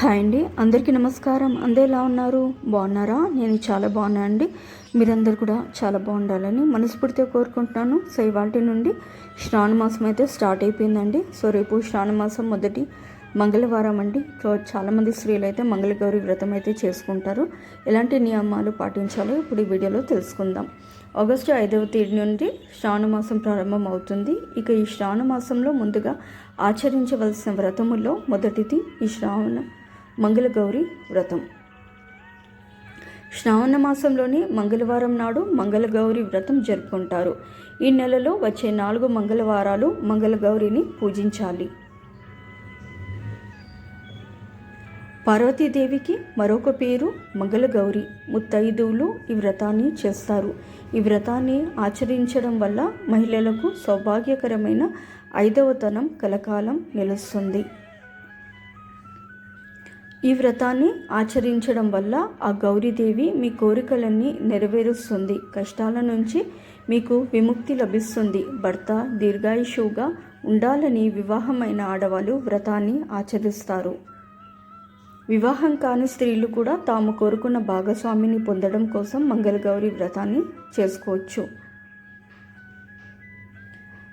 Hi అండి అందరికీ నమస్కారం. అందరు ఎలా ఉన్నారు? బాగున్నారా? నేను చాలా బాగున్నా అండి. మీరందరూ కూడా చాలా బాగుండాలని మనస్ఫూర్తిగా కోరుకుంటున్నాను. సో ఇవాటి నుండి శ్రావణ మాసం అయితే స్టార్ట్ అయిపోయిందండి. సో రేపు శ్రావణ మాసం మొదటి మంగళవారం అండి. సో చాలామంది స్త్రీలు అయితే మంగళగౌరి వ్రతం అయితే చేసుకుంటారు. ఎలాంటి నియమాలు పాటించాలో ఇప్పుడు ఈ వీడియోలో తెలుసుకుందాం. ఆగస్టు ఐదవ తేదీ నుండి శ్రావణ మాసం ప్రారంభం అవుతుంది. ఇక ఈ శ్రావణ మాసంలో ముందుగా ఆచరించవలసిన వ్రతముల్లో మొదటిది ఈ శ్రావణ మంగళగౌరి వ్రతం. శ్రావణ మాసంలోనే మంగళవారం నాడు మంగళగౌరి వ్రతం జరుపుకుంటారు. ఈ నెలలో వచ్చే నాలుగు మంగళవారాలు మంగళగౌరిని పూజించాలి. పార్వతీదేవికి మరొక పేరు మంగళగౌరి. ముత్తైదువులు ఈ వ్రతాన్ని చేస్తారు. ఈ వ్రతాన్ని ఆచరించడం వల్ల మహిళలకు సౌభాగ్యకరమైన ఐదవతనం కలకాలం నిలుస్తుంది. ఈ వ్రతాన్ని ఆచరించడం వల్ల ఆ గౌరీదేవి మీ కోరికలన్నీ నెరవేరుస్తుంది. కష్టాల నుంచి మీకు విముక్తి లభిస్తుంది. భర్త దీర్ఘాయుషువుగా ఉండాలని వివాహమైన ఆడవాళ్ళు వ్రతాన్ని ఆచరిస్తారు. వివాహం కాని స్త్రీలు కూడా తాము కోరుకున్న భాగస్వామిని పొందడం కోసం మంగళగౌరి వ్రతాన్ని చేసుకోవచ్చు.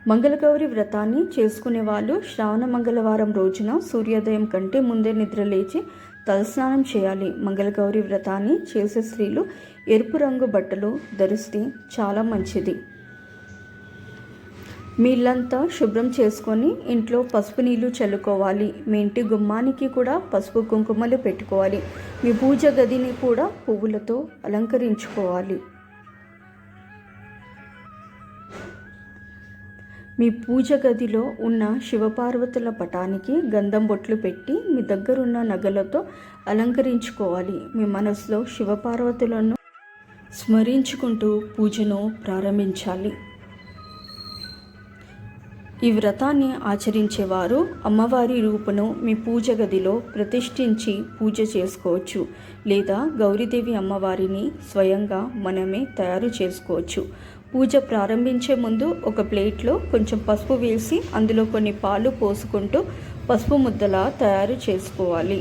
మంగళగౌరి వ్రతాన్ని చేసుకునే వాళ్ళు శ్రావణ మంగళవారం రోజున సూర్యోదయం కంటే ముందే నిద్రలేచి తలస్నానం చేయాలి. మంగళగౌరి వ్రతాన్ని చేసే స్త్రీలు ఎరుపు రంగు బట్టలు ధరిస్తే చాలా మంచిది. మీ ఇల్లంతా శుభ్రం చేసుకొని ఇంట్లో పసుపు నీళ్ళు చల్లుకోవాలి. మీ ఇంటి గుమ్మానికి కూడా పసుపు కుంకుమలు పెట్టుకోవాలి. మీ పూజ గదిని కూడా పువ్వులతో అలంకరించుకోవాలి. మీ పూజ గదిలో ఉన్న శివపార్వతుల పటానికి గంధం బొట్లు పెట్టి మీ దగ్గరున్న నగలతో అలంకరించుకోవాలి. మీ మనసులో శివపార్వతులను స్మరించుకుంటూ పూజను ప్రారంభించాలి. ఈ వ్రతాన్ని ఆచరించేవారు అమ్మవారి రూపును మీ పూజ గదిలో ప్రతిష్ఠించి పూజ చేసుకోవచ్చు లేదా గౌరీదేవి అమ్మవారిని స్వయంగా మనమే తయారు చేసుకోవచ్చు. పూజ ప్రారంభించే ముందు ఒక ప్లేట్లో కొంచెం పసుపు వేసి అందులో కొన్ని పాలు పోసుకుంటూ పసుపు ముద్దలా తయారు చేసుకోవాలి.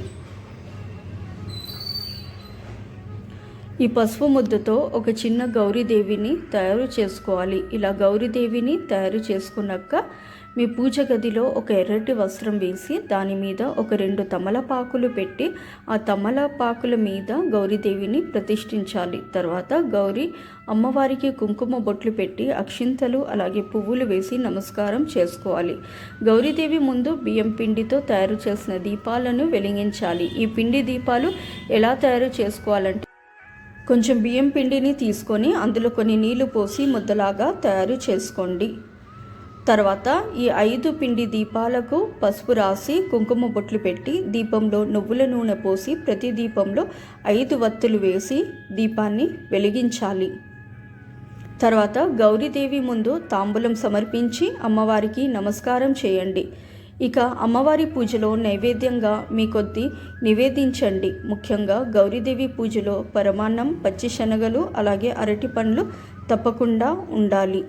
ఈ పసుపు ముద్దతో ఒక చిన్న గౌరీదేవిని తయారు చేసుకోవాలి. ఇలా గౌరీదేవిని తయారు చేసుకున్నాక మీ పూజ గదిలో ఒక ఎర్రటి వస్త్రం వేసి దాని మీద ఒక రెండు తమలపాకులు పెట్టి ఆ తమలపాకుల మీద గౌరీదేవిని ప్రతిష్ఠించాలి. తర్వాత గౌరీ అమ్మవారికి కుంకుమ బొట్లు పెట్టి అక్షింతలు అలాగే పువ్వులు వేసి నమస్కారం చేసుకోవాలి. గౌరీదేవి ముందు బియ్యం పిండితో తయారు చేసిన దీపాలను వెలిగించాలి. ఈ పిండి దీపాలు ఎలా తయారు చేసుకోవాలంటే కొంచెం బియ్యం పిండిని తీసుకొని అందులో కొన్ని నీళ్ళు పోసి ముద్దలాగా తయారు చేసుకోండి. తర్వాత ఈ ఐదు పిండి దీపాలకు పసుపు రాసి కుంకుమ బొట్లు పెట్టి దీపంలో నువ్వుల నూనె పోసి ప్రతి దీపంలో ఐదు వత్తులు వేసి దీపాన్ని వెలిగించాలి. తర్వాత గౌరీదేవి ముందు తాంబూలం సమర్పించి అమ్మవారికి నమస్కారం చేయండి. ఇక అమ్మవారి పూజలో నైవేద్యంగా మీ కొద్ది నివేదించండి. ముఖ్యంగా గౌరీదేవి పూజలో పరమాన్నం పచ్చి శనగలు అలాగే అరటి పండ్లు తప్పకుండా ఉండాలి.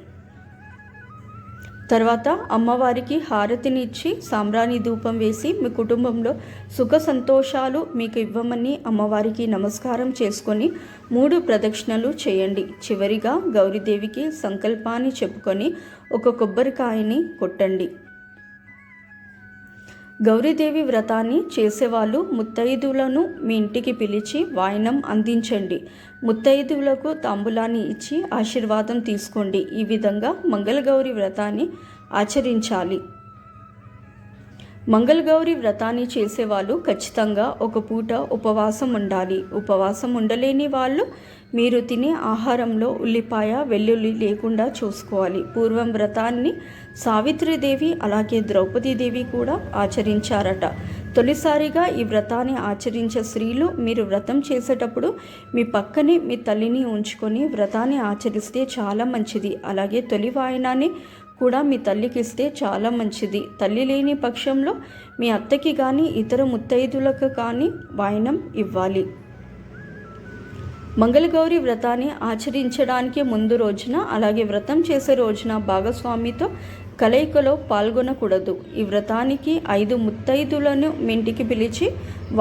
తర్వాత అమ్మవారికి హారతిని ఇచ్చి సాంబ్రాణి ధూపం వేసి మీ కుటుంబంలో సుఖ సంతోషాలు మీకు ఇవ్వమని అమ్మవారికి నమస్కారం చేసుకొని మూడు ప్రదక్షిణలు చేయండి. చివరిగా గౌరీదేవికి సంకల్పాన్ని చెప్పుకొని ఒక కొబ్బరికాయని కొట్టండి. గౌరీదేవి వ్రతాన్ని చేసేవాళ్ళు ముత్తైదువులను మీ ఇంటికి పిలిచి వాయినం అందించండి. ముత్తైదువులకు తాంబూలాన్ని ఇచ్చి ఆశీర్వాదం తీసుకోండి. ఈ విధంగా మంగళగౌరి వ్రతాన్ని ఆచరించాలి. మంగళగౌరి వ్రతాన్ని చేసేవాళ్ళు ఖచ్చితంగా ఒక పూట ఉపవాసం ఉండాలి. ఉపవాసం ఉండలేని వాళ్ళు మీరు తినే ఆహారంలో ఉల్లిపాయ వెల్లుల్లి లేకుండా చూసుకోవాలి. పూర్వం వ్రతాన్ని సావిత్రిదేవి అలాగే ద్రౌపదీదేవి కూడా ఆచరించారట. తొలిసారిగా ఈ వ్రతాన్ని ఆచరించే స్త్రీలు మీరు వ్రతం చేసేటప్పుడు మీ పక్కనే మీ తల్లిని ఉంచుకొని వ్రతాన్ని ఆచరిస్తే చాలా మంచిది. అలాగే తొలి వాయనాన్ని కూడా మీ తల్లికి ఇస్తే చాలా మంచిది. తల్లి లేని పక్షంలో మీ అత్తకి కానీ ఇతర ముత్తైదులకు కానీ వాయనం ఇవ్వాలి. మంగళగౌరి వ్రతాన్ని ఆచరించడానికి ముందు రోజున అలాగే వ్రతం చేసే రోజున భాగస్వామితో కలయికలో పాల్గొనకూడదు. ఈ వ్రతానికి ఐదు ముత్తైదులను మింటికి పిలిచి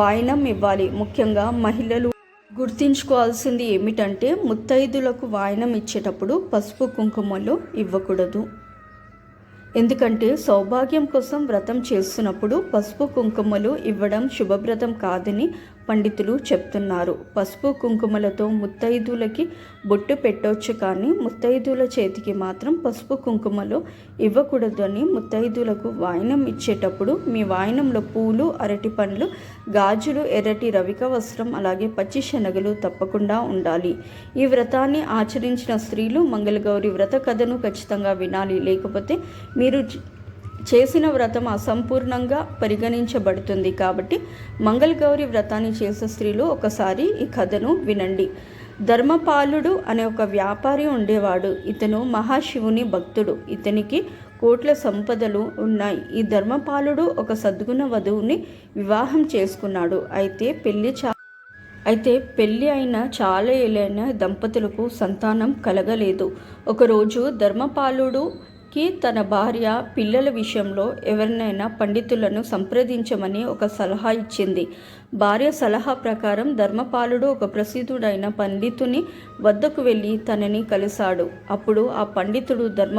వాయినం ఇవ్వాలి. ముఖ్యంగా మహిళలు గుర్తించుకోవాల్సింది ఏమిటంటే ముత్తైదులకు వాయనం ఇచ్చేటప్పుడు పసుపు కుంకుమలు ఇవ్వకూడదు. ఎందుకంటే సౌభాగ్యం కోసం వ్రతం చేస్తున్నప్పుడు పసుపు కుంకుమలు ఇవ్వడం శుభవ్రతం కాదని పండితులు చెప్తున్నారు. పసుపు కుంకుమలతో ముత్తైదులకి బొట్టు పెట్టవచ్చు కానీ ముత్తైదుల చేతికి మాత్రం పసుపు కుంకుమలు ఇవ్వకూడదని ముత్తైదులకు వాయినం ఇచ్చేటప్పుడు మీ వాయినంలో పూలు అరటి పండ్లు గాజులు ఎర్రటి రవిక వస్త్రం అలాగే పచ్చి శనగలు తప్పకుండా ఉండాలి. ఈ వ్రతాన్ని ఆచరించిన స్త్రీలు మంగళగౌరి వ్రత కథను ఖచ్చితంగా వినాలి. లేకపోతే మీరు చేసిన వ్రతం అసంపూర్ణంగా పరిగణించబడుతుంది కాబట్టి మంగళగౌరి వ్రతాన్ని చేసే స్త్రీలు ఒకసారి ఈ కథను వినండి. ధర్మపాలుడు అనే ఒక వ్యాపారి ఉండేవాడు. ఇతను మహాశివుని భక్తుడు. ఇతనికి కోట్ల సంపదలు ఉన్నాయి. ఈ ధర్మపాలుడు ఒక సద్గుణ వధువుని వివాహం చేసుకున్నాడు. అయితే పెళ్ళి చా అయితే పెళ్ళి అయిన చాలా ఏళ్ళైన దంపతులకు సంతానం కలగలేదు. ఒకరోజు ధర్మపాలుడు కి తన భార్య పిల్లల విషయంలో ఎవరినైనా పండితులను సంప్రదించమని ఒక సలహా ఇచ్చింది. భార్య సలహా ప్రకారం ధర్మపాలుడు ఒక ప్రసిద్ధుడైన పండితుని వద్దకు వెళ్ళి తనని కలిశాడు. అప్పుడు ఆ పండితుడు ధర్మ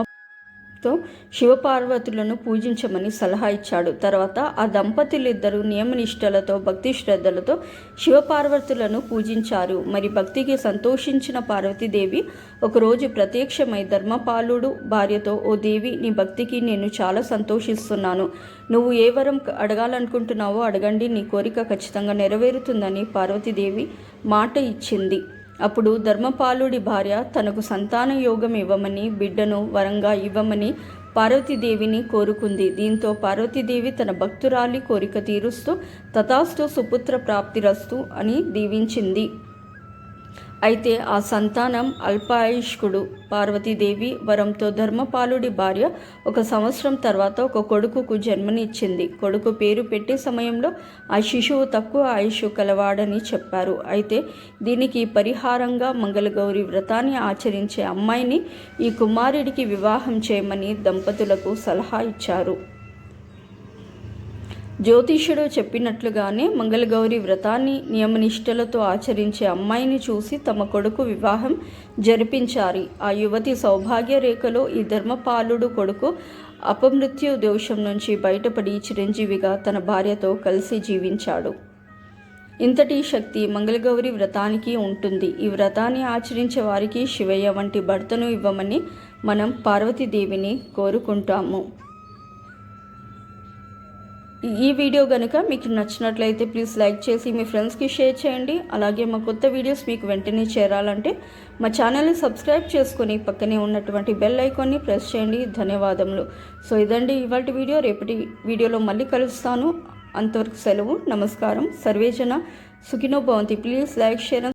తో శివపార్వతులను పూజించమని సలహా ఇచ్చాడు. తర్వాత ఆ దంపతులిద్దరూ నియమనిష్టలతో భక్తి శ్రద్ధలతో శివపార్వతులను పూజించారు. మరి భక్తికి సంతోషించిన పార్వతీదేవి ఒకరోజు ప్రత్యక్షమై ధర్మపాలుడు భార్యతో ఓ దేవి నీ భక్తికి నేను చాలా సంతోషిస్తున్నాను. నువ్వు ఏ వరం అడగాలనుకుంటున్నావో అడగండి. నీ కోరిక ఖచ్చితంగా నెరవేరుతుందని పార్వతీదేవి మాట ఇచ్చింది. అప్పుడు ధర్మపాలుడి భార్య తనకు సంతాన యోగం ఇవ్వమని బిడ్డను వరంగా ఇవ్వమని పార్వతీదేవిని కోరుకుంది. దీంతో పార్వతీదేవి తన భక్తురాలి కోరిక తీరుస్తూ తథాస్తు సుపుత్ర ప్రాప్తిరస్తు అని దీవించింది. అయితే ఆ సంతానం అల్పాయుష్కుడు. పార్వతీదేవి వరంతో ధర్మపాలుడి భార్య ఒక సంవత్సరం తర్వాత ఒక కొడుకుకు జన్మనిచ్చింది. కొడుకు పేరు పెట్టే సమయంలో ఆ శిశువు తక్కువ ఆయుష్ కలవాడని చెప్పారు. అయితే దీనికి పరిహారంగా మంగళగౌరి వ్రతాన్ని ఆచరించే అమ్మాయిని ఈ కుమారుడికి వివాహం చేయమని దంపతులకు సలహా ఇచ్చారు. జ్యోతిష్యుడు చెప్పినట్లుగానే మంగళగౌరి వ్రతాన్ని నియమనిష్టలతో ఆచరించే అమ్మాయిని చూసి తమ కొడుకు వివాహం జరిపించారు. ఆ యువతి సౌభాగ్య రేఖలో ఈ ధర్మపాలుడు కొడుకు అపమృత్యు దోషం నుంచి బయటపడి చిరంజీవిగా తన భార్యతో కలిసి జీవించాడు. ఇంతటి శక్తి మంగళగౌరి వ్రతానికి ఉంటుంది. ఈ వ్రతాన్ని ఆచరించే వారికి శివయ్య వంటి భర్తను ఇవ్వమని మనం పార్వతీదేవిని కోరుకుంటాము. ఈ వీడియో కనుక మీకు నచ్చినట్లయితే ప్లీజ్ లైక్ చేసి మీ ఫ్రెండ్స్కి షేర్ చేయండి. అలాగే మా కొత్త వీడియోస్ మీకు వెంటనే చేరాలంటే మా ఛానల్ని సబ్స్క్రైబ్ చేసుకొని పక్కనే ఉన్నటువంటి బెల్ ఐకాన్ని ప్రెస్ చేయండి. ధన్యవాదములు. సో ఇదండి ఇవాటి వీడియో. రేపటి వీడియోలో మళ్ళీ కలుస్తాను. అంతవరకు సెలవు. నమస్కారం. సర్వేజన సుఖినో భవంతి. Please like share